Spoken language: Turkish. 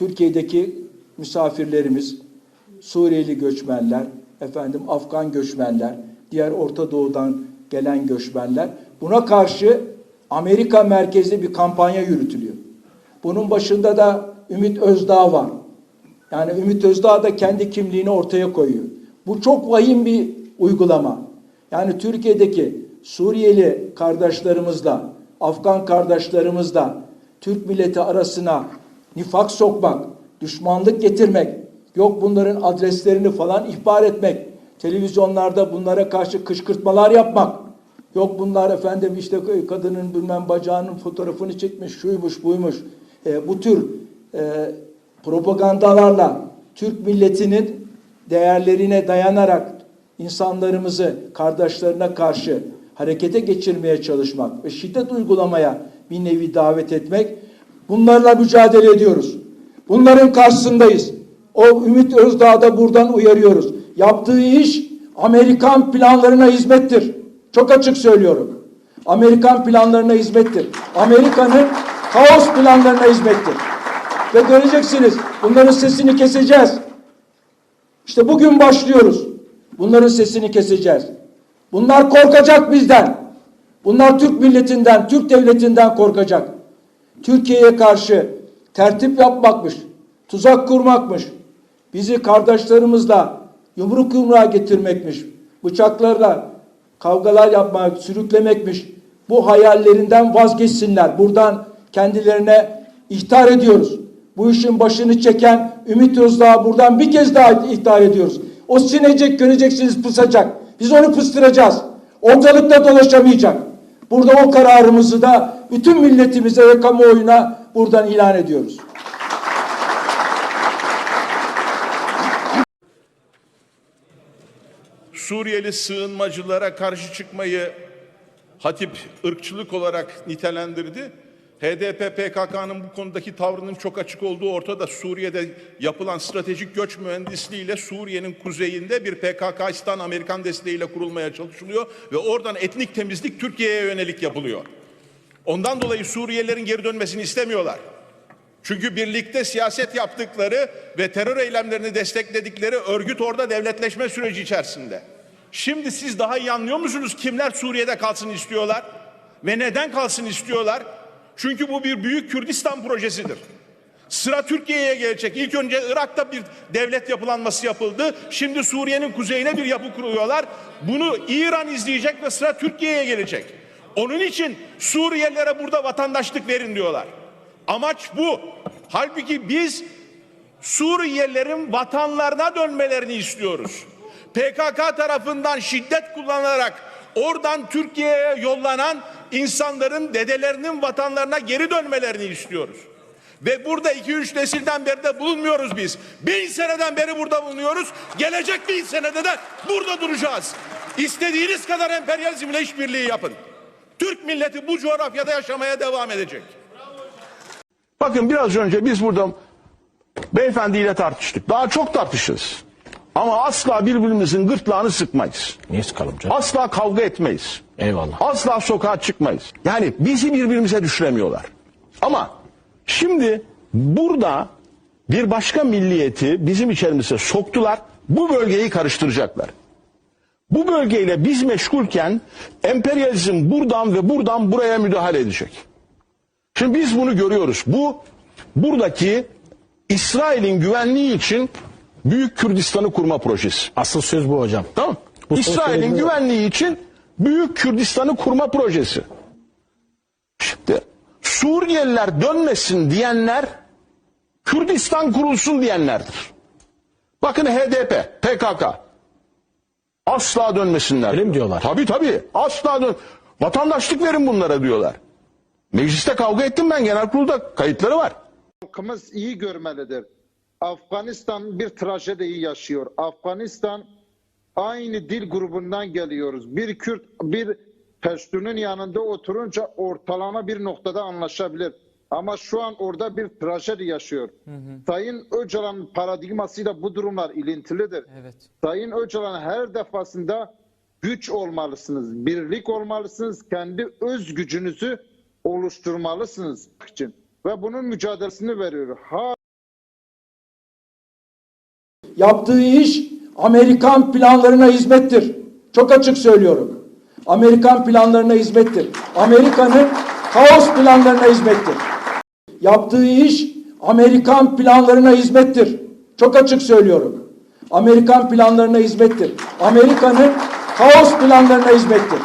Türkiye'deki misafirlerimiz, Suriyeli göçmenler, efendim Afgan göçmenler, diğer Orta Doğu'dan gelen göçmenler. Buna karşı Amerika merkezli bir kampanya yürütülüyor. Bunun başında da Ümit Özdağ var. Yani Ümit Özdağ da kendi kimliğini ortaya koyuyor. Bu çok vahim bir uygulama. Yani Türkiye'deki Suriyeli kardeşlerimizle, Afgan kardeşlerimizle Türk milleti arasına nifak sokmak, düşmanlık getirmek, yok bunların adreslerini falan ihbar etmek, televizyonlarda bunlara karşı kışkırtmalar yapmak, yok bunlar efendim işte kadının bilmem bacağının fotoğrafını çekmiş, şuymuş buymuş. E, bu tür e, propagandalarla Türk milletinin değerlerine dayanarak insanlarımızı kardeşlerine karşı harekete geçirmeye çalışmak ve şiddet uygulamaya bir nevi davet etmek bunlarla mücadele ediyoruz. Bunların karşısındayız. O Ümit Özdağ'ı da buradan uyarıyoruz. Yaptığı iş Amerikan planlarına hizmettir. Çok açık söylüyorum. Amerikan planlarına hizmettir. Amerika'nın kaos planlarına hizmettir. Ve göreceksiniz bunların sesini keseceğiz. İşte bugün başlıyoruz. Bunların sesini keseceğiz. Bunlar korkacak bizden. Bunlar Türk milletinden, Türk devletinden korkacak. Türkiye'ye karşı tertip yapmakmış, tuzak kurmakmış, bizi kardeşlerimizle yumruk yumruğa getirmekmiş, bıçaklarla kavgalar yapmak, sürüklemekmiş. Bu hayallerinden vazgeçsinler. Buradan kendilerine ihtar ediyoruz. Bu işin başını çeken Ümit Özdağ'a buradan bir kez daha ihtar ediyoruz. O sinecek göreceksiniz pısacak. Biz onu pıstıracağız. Ortalıkta dolaşamayacak. Burada o kararımızı da bütün milletimize ve kamuoyuna buradan ilan ediyoruz. Suriyeli sığınmacılara karşı çıkmayı Hatip ırkçılık olarak nitelendirdi. HDP PKK'nın bu konudaki tavrının çok açık olduğu ortada. Suriye'de yapılan stratejik göç mühendisliğiyle Suriye'nin kuzeyinde bir PKKistan Amerikan desteğiyle kurulmaya çalışılıyor ve oradan etnik temizlik Türkiye'ye yönelik yapılıyor. Ondan dolayı Suriyelilerin geri dönmesini istemiyorlar. Çünkü birlikte siyaset yaptıkları ve terör eylemlerini destekledikleri örgüt orada devletleşme süreci içerisinde. Şimdi siz daha iyi anlıyor musunuz kimler Suriye'de kalsın istiyorlar ve neden kalsın istiyorlar? Çünkü bu bir büyük Kürdistan projesidir. Sıra Türkiye'ye gelecek. İlk önce Irak'ta bir devlet yapılanması yapıldı. Şimdi Suriye'nin kuzeyine bir yapı kuruyorlar. Bunu İran izleyecek ve sıra Türkiye'ye gelecek. Onun için Suriyelilere burada vatandaşlık verin diyorlar. Amaç bu. Halbuki biz Suriyelilerin vatanlarına dönmelerini istiyoruz. PKK tarafından şiddet kullanarak oradan Türkiye'ye yollanan insanların dedelerinin vatanlarına geri dönmelerini istiyoruz. Ve burada iki üç nesilden beri de bulunmuyoruz biz. Bin seneden beri burada bulunuyoruz. Gelecek bin senede de burada duracağız. İstediğiniz kadar emperyalizmle işbirliği yapın. Türk milleti bu coğrafyada yaşamaya devam edecek. Bakın biraz önce biz burada beyefendiyle tartıştık. Daha çok tartışırız. Ama asla birbirimizin gırtlağını sıkmayız. Niye sıkalım canım? Asla kavga etmeyiz. Eyvallah. Asla sokağa çıkmayız. Yani bizi birbirimize düşüremiyorlar. Ama şimdi burada bir başka milliyeti bizim içerimize soktular. Bu bölgeyi karıştıracaklar. Bu bölgeyle biz meşgulken emperyalizm buradan ve buradan buraya müdahale edecek. Şimdi biz bunu görüyoruz. Bu buradaki İsrail'in güvenliği için Büyük Kürdistan'ı kurma projesi. Asıl söz bu hocam. Tamam. Bu İsrail'in güvenliği için Büyük Kürdistan'ı kurma projesi. Şimdi Suriyeliler dönmesin diyenler Kürdistan kurulsun diyenlerdir. Bakın HDP, PKK. Asla dönmesinler. Öyle mi diyorlar? Tabii tabii. Asla dön. Vatandaşlık verin bunlara diyorlar. Mecliste kavga ettim ben genel kurulda kayıtları var. halkımız iyi görmelidir. Afganistan bir trajediyi yaşıyor. Afganistan aynı dil grubundan geliyoruz. Bir Kürt, bir Peştun'un yanında oturunca ortalama bir noktada anlaşabilir. Ama şu an orada bir trajedi yaşıyor. Sayın Öcalan'ın paradigmasıyla bu durumlar ilintilidir. Evet. Sayın Öcalan her defasında güç olmalısınız, birlik olmalısınız, kendi öz gücünüzü oluşturmalısınız için ve bunun mücadelesini veriyor. Ha Yaptığı iş Amerikan planlarına hizmettir. Çok açık söylüyorum. Amerikan planlarına hizmettir. Amerika'nın kaos planlarına hizmettir. Yaptığı iş Amerikan planlarına hizmettir. Çok açık söylüyorum. Amerikan planlarına hizmettir. Amerika'nın kaos planlarına hizmettir.